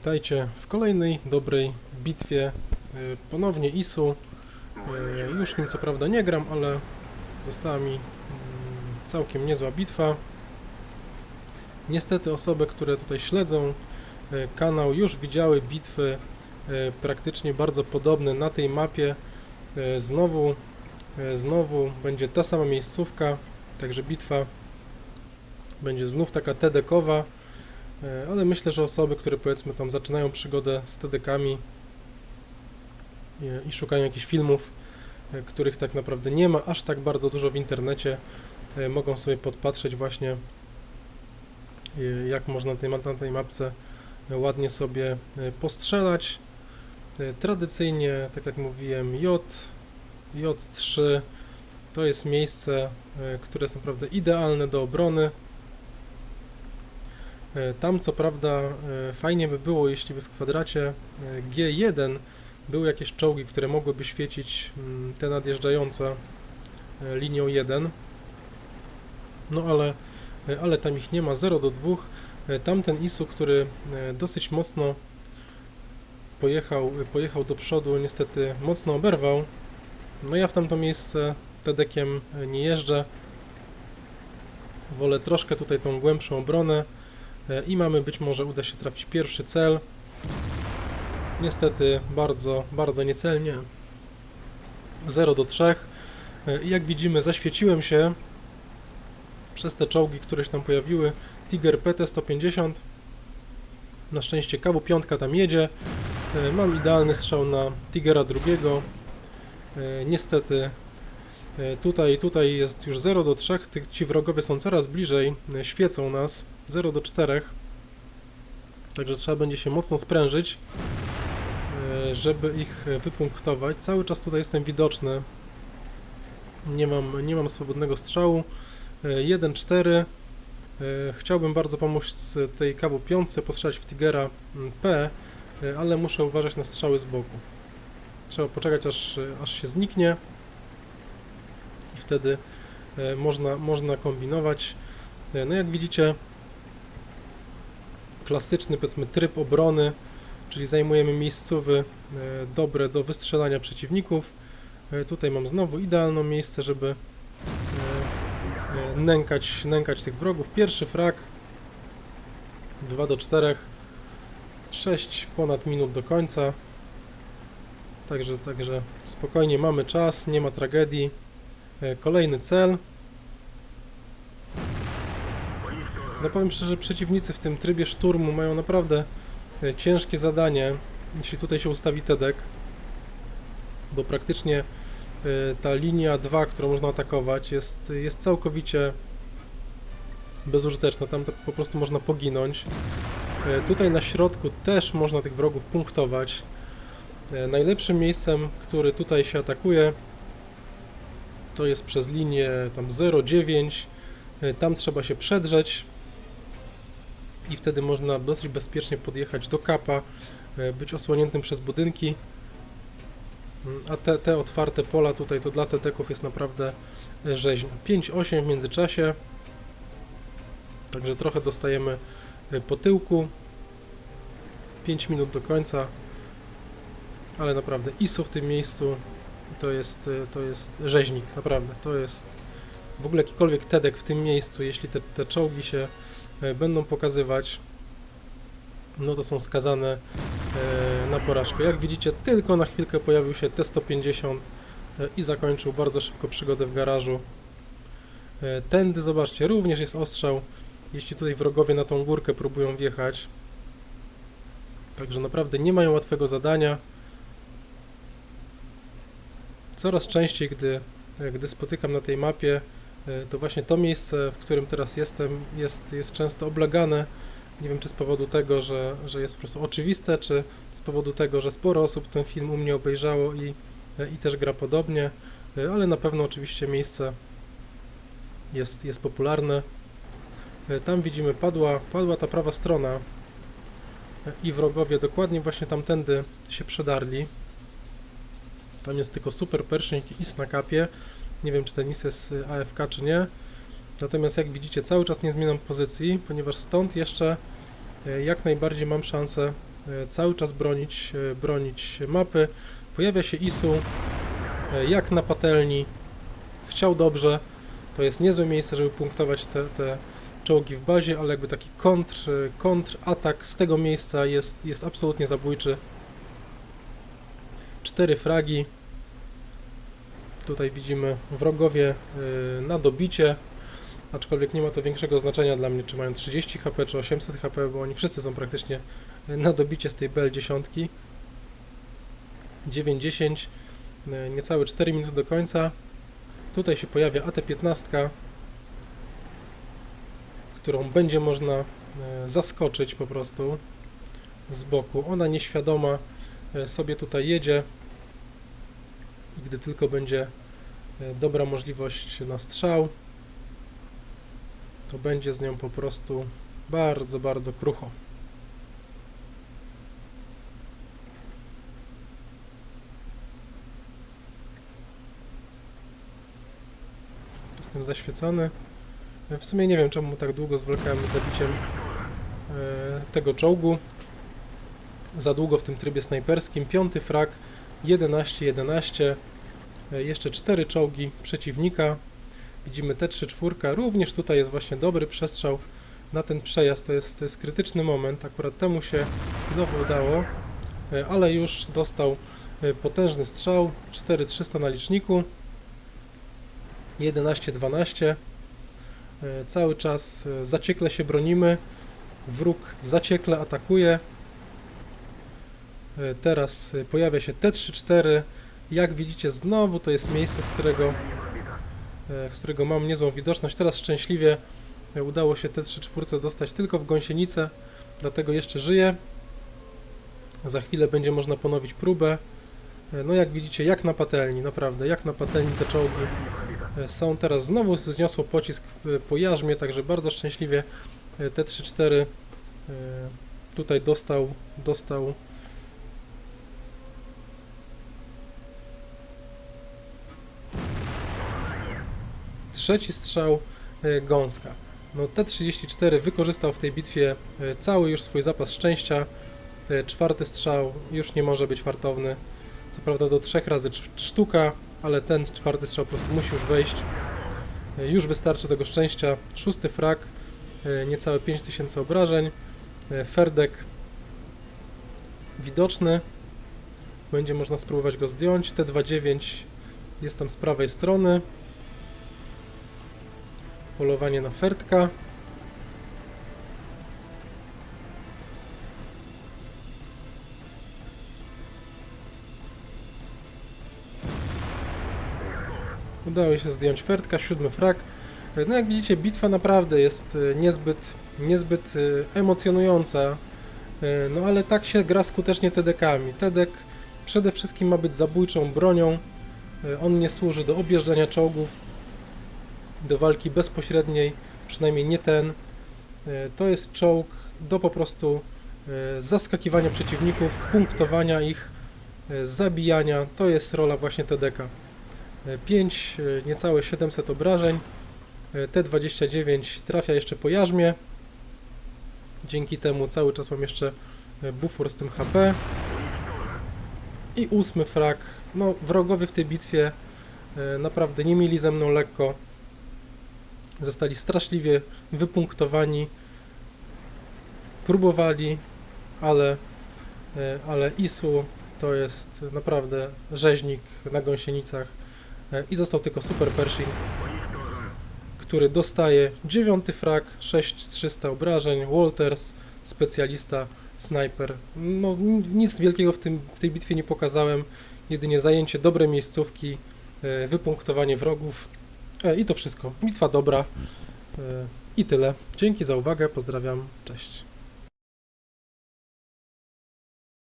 witajcie w kolejnej dobrej bitwie. E, Ponownie ISU. E, Już nim co prawda nie gram, ale została mi mm, całkiem niezła bitwa. Niestety osoby, które tutaj śledzą e, kanał już widziały bitwy praktycznie bardzo podobne na tej mapie. Znowu, znowu będzie ta sama miejscówka, także bitwa będzie znów taka TDK-owa. E, ale myślę, że osoby, które powiedzmy tam zaczynają przygodę z TDK-ami i, i szukają jakichś filmów, e, których tak naprawdę nie ma aż tak bardzo dużo w internecie, e, mogą sobie podpatrzeć właśnie e, jak można tej, na tej mapce e, ładnie sobie e, postrzelać. E, Tradycyjnie, tak jak mówiłem, J, J3 to jest miejsce, e, które jest naprawdę idealne do obrony. E, Tam co prawda e, fajnie by było, jeśli by w kwadracie e, G1 były jakieś czołgi, które mogłyby świecić mm, te nadjeżdżające linią 1. No ale, ale tam ich nie ma 0 do 2. E, Tamten ISU, który dosyć mocno pojechał, pojechał do przodu, niestety mocno oberwał. No ja w tamto miejsce TDK-iem e, nie jeżdżę. Wolę troszkę tutaj tą głębszą obronę. E, I mamy być może uda się trafić pierwszy cel. Niestety bardzo, bardzo niecelnie. 0 do 3. E, I jak widzimy zaświeciłem się przez te czołgi, które się tam pojawiły. Tiger PT-150. Na szczęście KW-5 tam jedzie. E, Mam idealny strzał na Tigera drugiego. Niestety tutaj, tutaj jest już 0 do 3. Ty- Ci wrogowie są coraz bliżej. Świecą nas. 0 do 4. Także trzeba będzie się mocno sprężyć, e, żeby ich e, wypunktować. Cały czas tutaj jestem widoczny. Nie mam, nie mam swobodnego strzału. 1-4. E, Chciałbym bardzo pomóc z tej kawu 5, postrzelać w Tigera mm, P, e, ale muszę uważać na strzały z boku. Trzeba poczekać aż, e, aż się zniknie i wtedy e, można, można kombinować. E, No jak widzicie, klasyczny powiedzmy tryb obrony, czyli zajmujemy miejscowy e, dobre do wystrzelania przeciwników. E, Tutaj mam znowu idealne miejsce, żeby e, nękać, nękać tych wrogów. Pierwszy frak 2 do 4 6 ponad minut do końca. Także, także spokojnie mamy czas, nie ma tragedii. Kolejny cel. No powiem szczerze, przeciwnicy w tym trybie szturmu mają naprawdę e, ciężkie zadanie, jeśli tutaj się ustawi TEDek, bo praktycznie e, ta linia 2, którą można atakować, jest, jest całkowicie bezużyteczna. Tam po prostu można poginąć. E, Tutaj na środku też można tych wrogów punktować. Najlepszym miejscem, który tutaj się atakuje, to jest przez linię tam 0,9. E, Tam trzeba się przedrzeć i wtedy można dosyć bezpiecznie podjechać do kapa, e, być osłoniętym przez budynki. Mm, A te, te otwarte pola tutaj to dla teteków jest naprawdę e, rzeźnia. 5-8 w międzyczasie. Także trochę dostajemy e, po tyłku. 5 minut do końca. Ale naprawdę ISO w tym miejscu to jest, to jest rzeźnik, naprawdę. To jest w ogóle jakikolwiek TEDek w tym miejscu, jeśli te, te czołgi się będą pokazywać, no to są skazane e, na porażkę. Jak widzicie, tylko na chwilkę pojawił się T-150 e, i zakończył bardzo szybko przygodę w garażu. E, Tędy, zobaczcie, również jest ostrzał, jeśli tutaj wrogowie na tą górkę próbują wjechać. Także naprawdę nie mają łatwego zadania. Coraz częściej, gdy, e, gdy spotykam na tej mapie, e, to właśnie to miejsce, w którym teraz jestem, jest, jest często oblegane. Nie wiem, czy z powodu tego, że, że jest po prostu oczywiste, czy z powodu tego, że sporo osób ten film u mnie obejrzało i, e, i też gra podobnie, e, ale na pewno oczywiście miejsce jest, jest popularne. E, Tam widzimy, padła, padła ta prawa strona e, i wrogowie dokładnie właśnie tamtędy się przedarli. Tam jest tylko super pershing i na kapie. Nie wiem, czy ten IS jest AFK, czy nie. Natomiast jak widzicie, cały czas nie zmieniam pozycji, ponieważ stąd jeszcze e, jak najbardziej mam szansę e, cały czas bronić, e, bronić mapy. Pojawia się Isu, jak na patelni. Chciał dobrze. To jest niezłe miejsce, żeby punktować te, te czołgi w bazie, ale jakby taki kontr, e, kontratak z tego miejsca jest, jest absolutnie zabójczy. Cztery fragi. Tutaj widzimy wrogowie y, na dobicie, aczkolwiek nie ma to większego znaczenia dla mnie, czy mają 30 HP, czy 800 HP, bo oni wszyscy są praktycznie y, na dobicie z tej BL10. 9-10, y, niecałe 4 minuty do końca. Tutaj się pojawia AT-15, którą będzie można zaskoczyć po prostu z boku. Ona nieświadoma sobie tutaj jedzie i gdy tylko będzie e, dobra możliwość na strzał, to będzie z nią po prostu bardzo, bardzo krucho. Jestem zaświecony. E, W sumie nie wiem, czemu tak długo zwlekałem z zabiciem e, tego czołgu. Za długo w tym trybie snajperskim. Piąty frak 11-11. E, Jeszcze cztery czołgi przeciwnika. Widzimy T3 czwórka. Również tutaj jest właśnie dobry przestrzał na ten przejazd. To jest, to jest krytyczny moment. Akurat temu się chwilowo udało, e, ale już dostał e, potężny strzał. 4300 na liczniku. 11-12. E, Cały czas zaciekle się bronimy. Wróg zaciekle atakuje. E, Teraz e, pojawia się T34. Jak widzicie, znowu to jest miejsce, z którego, e, z którego mam niezłą widoczność. Teraz szczęśliwie udało się T34 dostać tylko w gąsienicę, dlatego jeszcze żyje. Za chwilę będzie można ponowić próbę. No jak widzicie, jak na patelni, naprawdę, jak na patelni te czołgi są. Teraz znowu zniosło pocisk po jarzmie, także bardzo szczęśliwie e, T34 e, tutaj dostał, dostał trzeci strzał e, Gąska. No T-34 wykorzystał w tej bitwie e, cały już swój zapas szczęścia. E, Czwarty strzał już nie może być fartowny. Co prawda do trzech razy sztuka, ale ten czwarty strzał po prostu musi już wejść. Już wystarczy tego szczęścia. Szósty frak, niecałe 5000 obrażeń. Ferdek widoczny. Będzie można spróbować go zdjąć. T29 jest tam z prawej strony polowanie na fertka. Udało się zdjąć fertka, siódmy frak. No jak widzicie, bitwa naprawdę jest e, niezbyt, niezbyt e, emocjonująca. E, No ale tak się gra skutecznie TDK-ami. TDK przede wszystkim ma być zabójczą bronią. On nie służy do objeżdżania czołgów, do walki bezpośredniej, przynajmniej nie ten. E, To jest czołg do po prostu e, zaskakiwania przeciwników, punktowania ich, e, zabijania. To jest rola właśnie TDK. 5, e, niecałe 700 obrażeń. E, T29 trafia jeszcze po jarzmie. Dzięki temu cały czas mam jeszcze bufor z tym HP. I ósmy frak. No, wrogowie w tej bitwie naprawdę nie mieli ze mną lekko zostali straszliwie wypunktowani. Próbowali, ale, e, ale Isu to jest naprawdę rzeźnik na gąsienicach e, i został tylko Super Pershing, który dostaje dziewiąty frak, 6300 obrażeń, Walters, specjalista, snajper. No nic wielkiego w, tym, w tej bitwie nie pokazałem, jedynie zajęcie dobrej miejscówki, e, wypunktowanie wrogów, I to wszystko. Bitwa dobra. E, I tyle. Dzięki za uwagę. Pozdrawiam. Cześć.